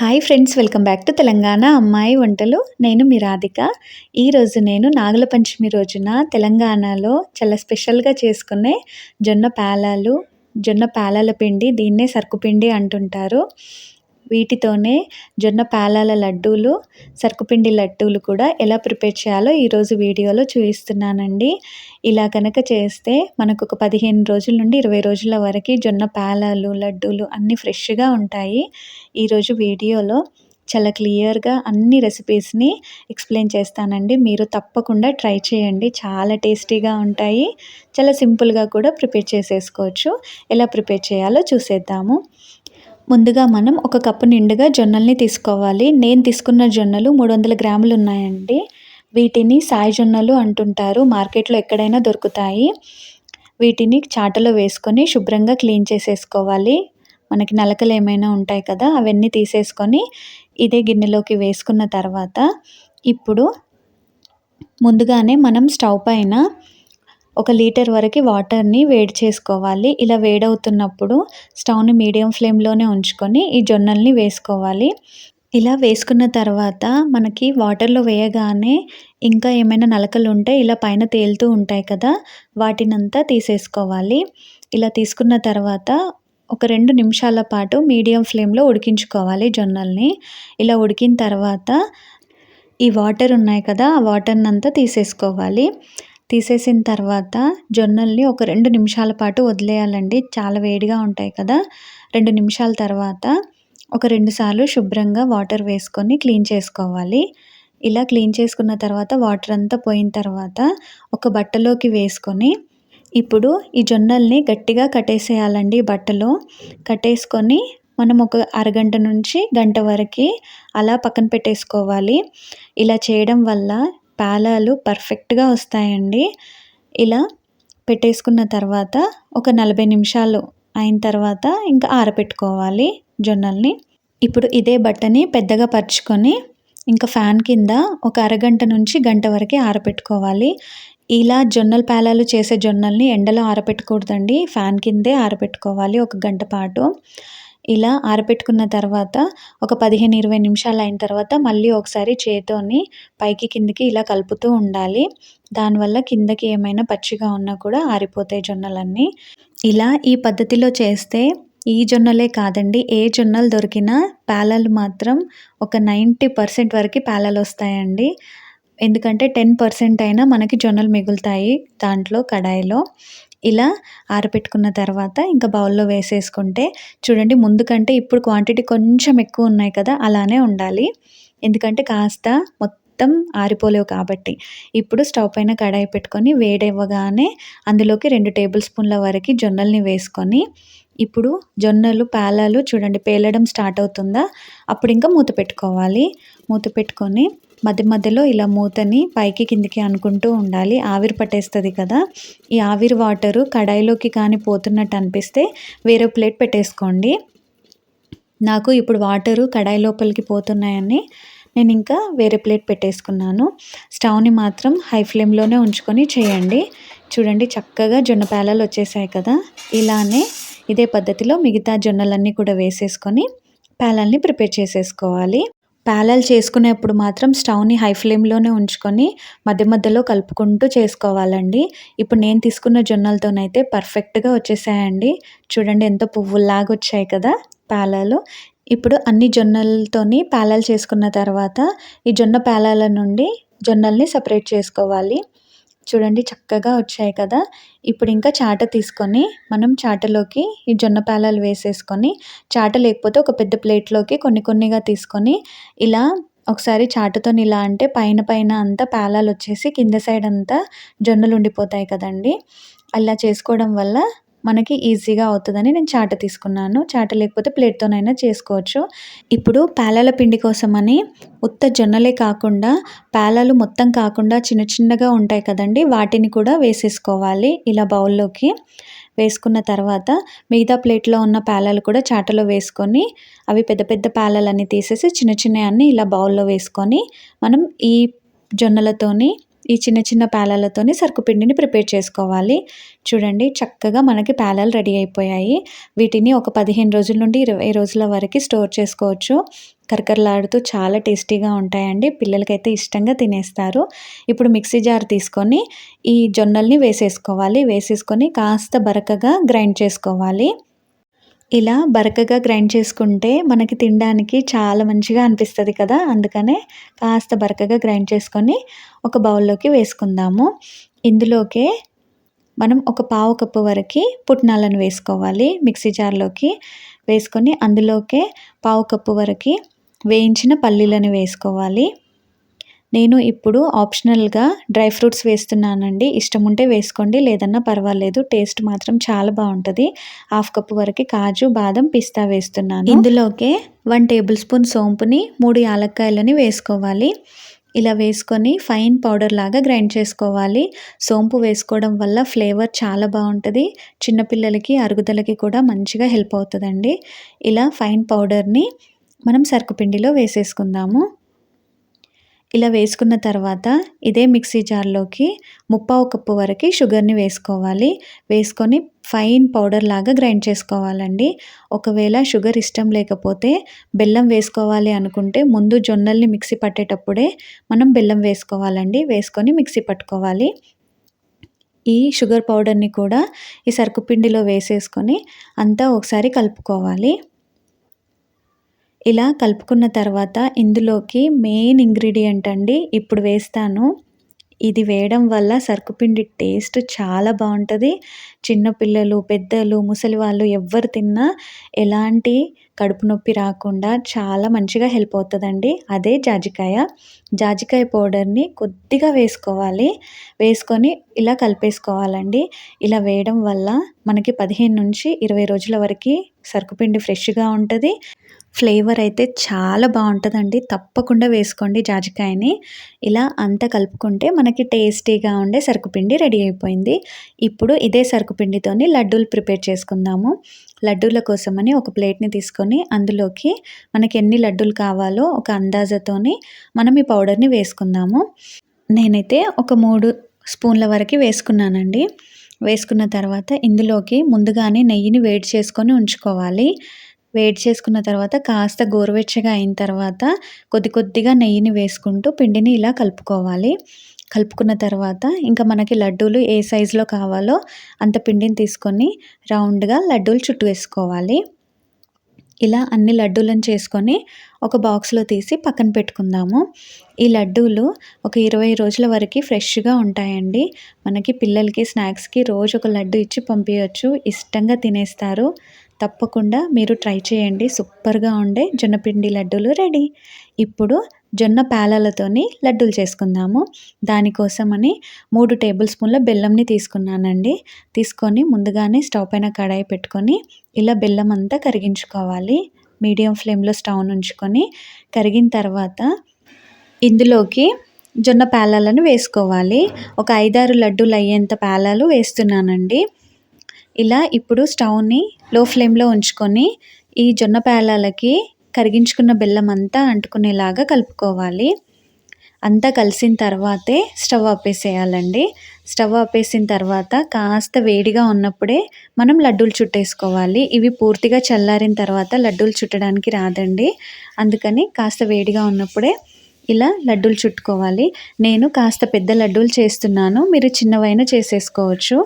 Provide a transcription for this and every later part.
Hi friends welcome back to Telangana అమ్మాయి వంటలు. నేను మీ రాధిక. ఈరోజు నేను నాగుల పంచమి రోజున తెలంగాణలో చాలా స్పెషల్గా చేసుకునే జొన్న పేలాలు జొన్న పేలాల పిండి దీన్నే సరుకుపిండి అంటుంటారు. వీటితోనే జొన్న పాలాల లడ్డూలు సరుకుపిండి లడ్డూలు కూడా ఎలా ప్రిపేర్ చేయాలో ఈరోజు వీడియోలో చూపిస్తున్నానండి. ఇలా కనుక చేస్తే మనకు ఒక పదిహేను రోజుల నుండి ఇరవై రోజుల వరకు జొన్న పాలాలు లడ్డూలు అన్నీ ఫ్రెష్గా ఉంటాయి. ఈరోజు వీడియోలో చాలా క్లియర్గా అన్ని రెసిపీస్ని ఎక్స్ప్లెయిన్ చేస్తానండి. మీరు తప్పకుండా ట్రై చేయండి. చాలా టేస్టీగా ఉంటాయి. చాలా సింపుల్గా కూడా ప్రిపేర్ చేసేసుకోవచ్చు. ఎలా ప్రిపేర్ చేయాలో చూసేద్దాము. ముందుగా మనం ఒక కప్పు నిండుగా జొన్నల్ని తీసుకోవాలి. నేను తీసుకున్న జొన్నలు మూడు వందల గ్రాములు ఉన్నాయండి వీటిని సాయి జొన్నలు అంటుంటారు. మార్కెట్లో ఎక్కడైనా దొరుకుతాయి. వీటిని చాటలో వేసుకొని శుభ్రంగా క్లీన్ చేసేసుకోవాలి. మనకి నలకలు ఏమైనా ఉంటాయి కదా అవన్నీ తీసేసుకొని ఇదే గిన్నెలోకి వేసుకున్న తర్వాత ఇప్పుడు ముందుగానే మనం స్టవ్ పైన ఒక లీటర్ వరకు వాటర్ని వేడి చేసుకోవాలి. ఇలా వేడవుతున్నప్పుడు స్టవ్ని మీడియం ఫ్లేమ్లోనే ఉంచుకొని ఈ జొన్నల్ని వేసుకోవాలి. ఇలా వేసుకున్న తర్వాత మనకి వాటర్లో వేయగానే ఇంకా ఏమైనా నలకలు ఉంటే ఇలా పైన తేలుతూ ఉంటాయి కదా వాటినంతా తీసేసుకోవాలి. ఇలా తీసుకున్న తర్వాత ఒక రెండు నిమిషాల పాటు మీడియం ఫ్లేమ్లో ఉడికించుకోవాలి జొన్నల్ని. ఇలా ఉడికిన తర్వాత ఈ వాటర్ ఉన్నాయి కదా ఆ వాటర్ని అంతా తీసేసుకోవాలి. తీసేసిన తర్వాత జొన్నల్ని ఒక రెండు నిమిషాల పాటు వదిలేయాలండి. చాలా వేడిగా ఉంటాయి కదా. రెండు నిమిషాల తర్వాత ఒక రెండు సార్లు శుభ్రంగా వాటర్ వేసుకొని క్లీన్ చేసుకోవాలి. ఇలా క్లీన్ చేసుకున్న తర్వాత వాటర్ అంతా పోయిన తర్వాత ఒక బట్టలోకి వేసుకొని ఇప్పుడు ఈ జొన్నల్ని గట్టిగా కట్టేసేయాలండి బట్టలో. కట్టేసుకొని మనం ఒక అరగంట నుంచి గంట వరకు అలా పక్కన పెట్టేసుకోవాలి. ఇలా చేయడం వల్ల పేలాలు పర్ఫెక్ట్గా వస్తాయండి. ఇలా పెట్టేసుకున్న తర్వాత ఒక నలభై నిమిషాలు అయిన తర్వాత ఇంకా ఆరబెట్టుకోవాలి జొన్నల్ని. ఇప్పుడు ఇదే బట్టని పెద్దగా పరుచుకొని ఇంకా ఫ్యాన్ కింద ఒక అరగంట నుంచి గంట వరకు ఆరబెట్టుకోవాలి ఇలా జొన్నల పేలాలు చేసే జొన్నల్ని ఎండలో ఆరబెట్టకూడదండి ఫ్యాన్ కిందే ఆరబెట్టుకోవాలి ఒక గంట పాటు. ఇలా ఆరబెట్టుకున్న తర్వాత ఒక పదిహేను ఇరవై నిమిషాలు అయిన తర్వాత మళ్ళీ ఒకసారి చేతోని పైకి కిందకి ఇలా కలుపుతూ ఉండాలి. దానివల్ల కిందకి ఏమైనా పచ్చిగా ఉన్నా కూడా ఆరిపోతాయి జొన్నలన్నీ. ఇలా ఈ పద్ధతిలో చేస్తే ఈ జొన్నలే కాదండి ఏ జొన్నలు దొరికినా పేలాలు మాత్రం ఒక నైంటీ పర్సెంట్ వరకు పేలాలు వస్తాయండి. ఎందుకంటే టెన్ పర్సెంట్ అయినా మనకి జొన్నలు మిగులుతాయి దాంట్లో కడాయిలో. ఇలా ఆరబెట్టుకున్న తర్వాత ఇంకా బౌల్లో వేసేసుకుంటే చూడండి ముందు కంటే ఇప్పుడు క్వాంటిటీ కొంచెం ఎక్కువ ఉన్నాయి కదా అలానే ఉండాలి. ఎందుకంటే కాస్త మొత్తం ఆరిపోలేవు కాబట్టి. ఇప్పుడు స్టవ్ పైన కడాయి పెట్టుకొని వేడవ్వగానే అందులోకి రెండు టేబుల్ స్పూన్ల వరకు జొన్నల్ని వేసుకొని ఇప్పుడు జొన్నలు పేలాలు చూడండి పేలడం స్టార్ట్ అవుతుందా? అప్పుడు ఇంకా మూత పెట్టుకోవాలి. మూత పెట్టుకొని మధ్య మధ్యలో ఇలా మూతని పైకి కిందికి అనుకుంటూ ఉండాలి. ఆవిరి పట్టేస్తుంది కదా. ఈ ఆవిరి వాటరు కడాయిలోకి కానీ పోతున్నట్టు అనిపిస్తే వేరే ప్లేట్ పెట్టేసుకోండి. నాకు ఇప్పుడు వాటరు కడాయి లోపలికి పోతున్నాయని నేను ఇంకా వేరే ప్లేట్ పెట్టేసుకున్నాను. స్టవ్ని మాత్రం హై ఫ్లేమ్లోనే ఉంచుకొని చేయండి. చూడండి చక్కగా జొన్న పేలాలు వచ్చేసాయి కదా. ఇలానే ఇదే పద్ధతిలో మిగతా జొన్నలన్నీ కూడా వేసేసుకొని పేలాల్ని ప్రిపేర్ చేసేసుకోవాలి. ప్యాలల్ చేసుకునేప్పుడు మాత్రం స్టవ్ని హై ఫ్లేమ్లోనే ఉంచుకొని మధ్య మధ్యలో కలుపుకుంటూ చేసుకోవాలండి. ఇప్పుడు నేను తీసుకున్న జొన్నలతోనైతే పర్ఫెక్ట్గా వచ్చేసాయండి. చూడండి ఎంత పువ్వుల్లాగా వచ్చాయి కదా పేలాలు ఇప్పుడు అన్ని జొన్నలతోని పేలాలు చేసుకున్న తర్వాత ఈ జొన్న పేలాల నుండి జొన్నల్ని సపరేట్ చేసుకోవాలి. చూడండి చక్కగా వచ్చాయి కదా. ఇప్పుడు ఇంకా చాట తీసుకొని మనం చాటలోకి ఈ జొన్న పేలాలు వేసేసుకొని చాట లేకపోతే ఒక పెద్ద ప్లేట్లోకి కొన్ని కొన్నిగా తీసుకొని ఇలా ఒకసారి చాటతో ఇలా అంటే పైన పైన అంతా పేలాలు వచ్చేసి కింద సైడ్ అంతా జొన్నలు ఉండిపోతాయి కదండి. అలా చేసుకోవడం వల్ల మనకి ఈజీగా అవుతుందని నేను చాట తీసుకున్నాను. చాట లేకపోతే ప్లేట్తోనైనా చేసుకోవచ్చు. ఇప్పుడు పేలాల పిండి కోసమని ఉత్త జొన్నలే కాకుండా పేలాలు మొత్తం కాకుండా చిన్న చిన్నగా ఉంటాయి కదండి వాటిని కూడా వేసేసుకోవాలి ఇలా బౌల్లోకి. వేసుకున్న తర్వాత మిగతా ప్లేట్లో ఉన్న పేలాలు కూడా చాటలో వేసుకొని అవి పెద్ద పెద్ద పేలాలన్నీ తీసేసి చిన్న చిన్న అన్ని ఇలా బౌల్లో వేసుకొని మనం ఈ జొన్నలతోని ఈ చిన్న చిన్న పేలాలతోని సరుకుపిండిని ప్రిపేర్ చేసుకోవాలి. చూడండి చక్కగా మనకి పేలాలు రెడీ అయిపోయాయి. వీటిని ఒక పదిహేను రోజుల నుండి ఇరవై రోజుల వరకు స్టోర్ చేసుకోవచ్చు. కరకరలాడుతూ చాలా టేస్టీగా ఉంటాయండి. పిల్లలకైతే ఇష్టంగా తినేస్తారు. ఇప్పుడు మిక్సీ జార్ తీసుకొని ఈ జొన్నల్ని వేసేసుకోవాలి. వేసేసుకొని కాస్త బరకగా గ్రైండ్ చేసుకోవాలి. ఇలా బరకగా గ్రైండ్ చేసుకుంటే మనకి తినడానికి చాలా మంచిగా అనిపిస్తుంది కదా! అందుకనే కాస్త బరకగా గ్రైండ్ చేసుకొని ఒక బౌల్లోకి వేసుకుందాము. ఇందులోకే మనం ఒక పావు కప్పు వరకు పుట్నాలను వేసుకోవాలి. మిక్సీ జార్లోకి వేసుకొని అందులోకే పావు కప్పు వరకు వేయించిన పల్లీలను వేసుకోవాలి. నేను ఇప్పుడు ఆప్షనల్గా డ్రై ఫ్రూట్స్ వేస్తున్నానండి. ఇష్టం ఉంటే వేసుకోండి లేదన్నా పర్వాలేదు. టేస్ట్ మాత్రం చాలా బాగుంటుంది. హాఫ్ కప్పు వరకు కాజు బాదం పిస్తా వేస్తున్నాను. ఇందులోకే వన్ టేబుల్ స్పూన్ సోంపుని మూడు యాలక్కాయలని వేసుకోవాలి. ఇలా వేసుకొని ఫైన్ పౌడర్ లాగా గ్రైండ్ చేసుకోవాలి. సోంపు వేసుకోవడం వల్ల ఫ్లేవర్ చాలా బాగుంటుంది. చిన్నపిల్లలకి అరుగుదలకి కూడా మంచిగా హెల్ప్ అవుతుందండి. ఇలా ఫైన్ పౌడర్ని మనం సరుకుపిండిలో వేసేసుకుందాము. ఇలా వేసుకున్న తర్వాత ఇదే మిక్సీ జార్లోకి ముప్పావు కప్పు వరకు షుగర్ని వేసుకోవాలి. వేసుకొని ఫైన్ పౌడర్ లాగా గ్రైండ్ చేసుకోవాలండి. ఒకవేళ షుగర్ ఇష్టం లేకపోతే బెల్లం వేసుకోవాలి అనుకుంటే ముందు జొన్నల్ని మిక్సీ పట్టేటప్పుడే మనం బెల్లం వేసుకోవాలండి. వేసుకొని మిక్సీ పట్టుకోవాలి. ఈ షుగర్ పౌడర్ని కూడా ఈ సరుకు పిండిలో వేసేసుకొని అంతా ఒకసారి కలుపుకోవాలి. ఇలా కలుపుకున్న తర్వాత ఇందులోకి మెయిన్ ఇంగ్రీడియంట్ అండి ఇప్పుడు వేస్తాను. ఇది వేయడం వల్ల సరుకుపిండి టేస్ట్ చాలా బాగుంటుంది. చిన్నపిల్లలు పెద్దలు ముసలి వాళ్ళు ఎవ్వరు తిన్నా ఎలాంటి కడుపు నొప్పి రాకుండా చాలా మంచిగా హెల్ప్ అవుతుందండి. అదే జాజికాయ. జాజికాయ పౌడర్ని కొద్దిగా వేసుకోవాలి. వేసుకొని ఇలా కలిపేసుకోవాలండి. ఇలా వేయడం వల్ల మనకి పదిహేను నుంచి ఇరవై రోజుల వరకు సరుకుపిండి ఫ్రెష్గా ఉంటుంది. ఫ్లేవర్ అయితే చాలా బాగుంటుందండి. తప్పకుండా వేసుకోండి జాజికాయని. ఇలా అంతా కలుపుకుంటే మనకి టేస్టీగా ఉండే సరుకుపిండి రెడీ అయిపోయింది. ఇప్పుడు ఇదే సరుకుపిండితోని లడ్డూలు ప్రిపేర్ చేసుకుందాము. లడ్డూల కోసమని ఒక ప్లేట్ని తీసుకొని అందులోకి మనకి ఎన్ని లడ్డూలు కావాలో ఒక అందాజతోని మనం ఈ పౌడర్ని వేసుకుందాము. నేనైతే ఒక మూడు స్పూన్ల వరకు వేసుకున్నానండి. వేసుకున్న తర్వాత ఇందులోకి ముందుగానే నెయ్యిని వేడి చేసుకొని ఉంచుకోవాలి. వేడి చేసుకున్న తర్వాత కాస్త గోరువెచ్చగా అయిన తర్వాత కొద్ది కొద్దిగా నెయ్యిని వేసుకుంటూ పిండిని ఇలా కలుపుకోవాలి. కలుపుకున్న తర్వాత ఇంకా మనకి లడ్డూలు ఏ సైజులో కావాలో అంత పిండిని తీసుకొని రౌండ్గా లడ్డూలు చుట్టూ వేసుకోవాలి. ఇలా అన్ని లడ్డూలను చేసుకొని ఒక బాక్స్లో తీసి పక్కన పెట్టుకుందాము. ఈ లడ్డూలు ఒక ఇరవై రోజుల వరకు ఫ్రెష్గా ఉంటాయండి. మనకి పిల్లలకి స్నాక్స్కి రోజు ఒక లడ్డు ఇచ్చి పంపించవచ్చు ఇష్టంగా తినేస్తారు. తప్పకుండా మీరు ట్రై చేయండి. సూపర్గా ఉండే జొన్నపిండి లడ్డూలు రెడీ. ఇప్పుడు జొన్న పేలాలతోని లడ్డూలు చేసుకుందాము. దానికోసమని మూడు టేబుల్ స్పూన్ల బెల్లంని తీసుకున్నానండి. తీసుకొని ముందుగానే స్టవ్ పైన కడాయి పెట్టుకొని ఇలా బెల్లం అంతా కరిగించుకోవాలి. మీడియం ఫ్లేమ్లో స్టవ్ ఉంచుకొని కరిగిన తర్వాత ఇందులోకి జొన్న పేలాలను వేసుకోవాలి. ఒక ఐదారు లడ్డూలు అయ్యేంత పేలాలు వేస్తున్నానండి. ఇలా ఇప్పుడు స్టవ్ని లో ఫ్లేమ్లో ఉంచుకొని ఈ జొన్న పేలాలకి కరిగించుకున్న బెల్లం అంతా అంటుకునేలాగా కలుపుకోవాలి. అంతా కలిసిన తర్వాతే స్టవ్ ఆపేసేయాలండి. స్టవ్ ఆపేసిన తర్వాత కాస్త వేడిగా ఉన్నప్పుడే మనం లడ్డూలు చుట్టేసుకోవాలి. ఇవి పూర్తిగా చల్లారిన తర్వాత లడ్డూలు చుట్టడానికి రాదండి. అందుకని కాస్త వేడిగా ఉన్నప్పుడే ఇలా లడ్డూలు చుట్టుకోవాలి. నేను కాస్త పెద్ద లడ్డూలు చేస్తున్నాను. మీరు చిన్నవైన చేసేసుకోవచ్చు.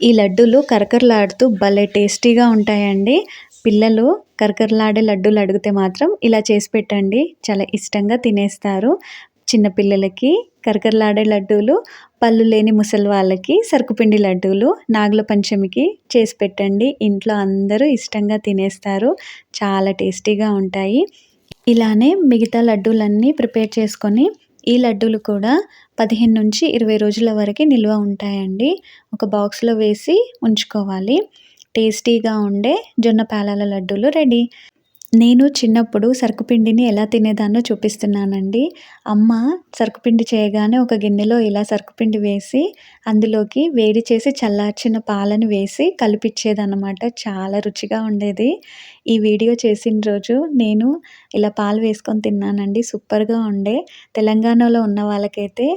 ఈ లడ్డూలు కరకరలాడుతూ భలే టేస్టీగా ఉంటాయండి. పిల్లలు కరకరలాడే లడ్డూలు అడిగితే మాత్రం ఇలా చేసి పెట్టండి. చాలా ఇష్టంగా తినేస్తారు. చిన్నపిల్లలకి కరకరలాడే లడ్డూలు పళ్ళు లేని ముసలి వాళ్ళకి సరుకుపిండి లడ్డూలు నాగుల పంచమికి చేసి పెట్టండి. ఇంట్లో అందరూ ఇష్టంగా తినేస్తారు. చాలా టేస్టీగా ఉంటాయి. ఇలానే మిగతా లడ్డూలన్నీ ప్రిపేర్ చేసుకొని ఈ లడ్డూలు కూడా పదిహేను నుంచి ఇరవై రోజుల వరకు నిల్వ ఉంటాయండి. ఒక బాక్స్లో వేసి ఉంచుకోవాలి. టేస్టీగా ఉండే జొన్న పాలాల లడ్డూలు రెడీ. నేను చిన్నప్పుడు సరుకుపిండిని ఎలా తినేదాన్నో చూపిస్తున్నానండి. అమ్మ సరుకుపిండి చేయగానే ఒక గిన్నెలో ఇలా సరుకుపిండి వేసి అందులోకి వేడి చేసి చల్లార్చిన పాలను వేసి కలిపిచ్చేదన్నమాట. చాలా రుచిగా ఉండేది. ఈ వీడియో చేసిన రోజు నేను ఇలా పాలు వేసుకొని తిన్నానండి. సూపర్గా ఉండే. తెలంగాణలో ఉన్న వాళ్ళకైతే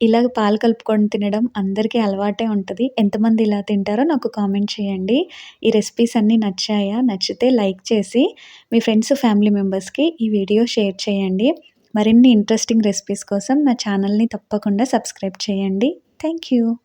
ఇలా పాలు కలుపుకొని తినడం అందరికీ అలవాటే ఉంటుంది ఎంతమంది ఇలా తింటారో నాకు కామెంట్ చేయండి. ఈ రెసిపీస్ అన్నీ నచ్చాయా? నచ్చితే లైక్ చేసి మీ ఫ్రెండ్స్, ఫ్యామిలీ మెంబర్స్‌కి ఈ వీడియో షేర్ చేయండి. మరిన్ని ఇంట్రెస్టింగ్ రెసిపీస్ కోసం నా ఛానల్‌ని తప్పకుండా సబ్స్క్రైబ్ చేయండి. Thank you.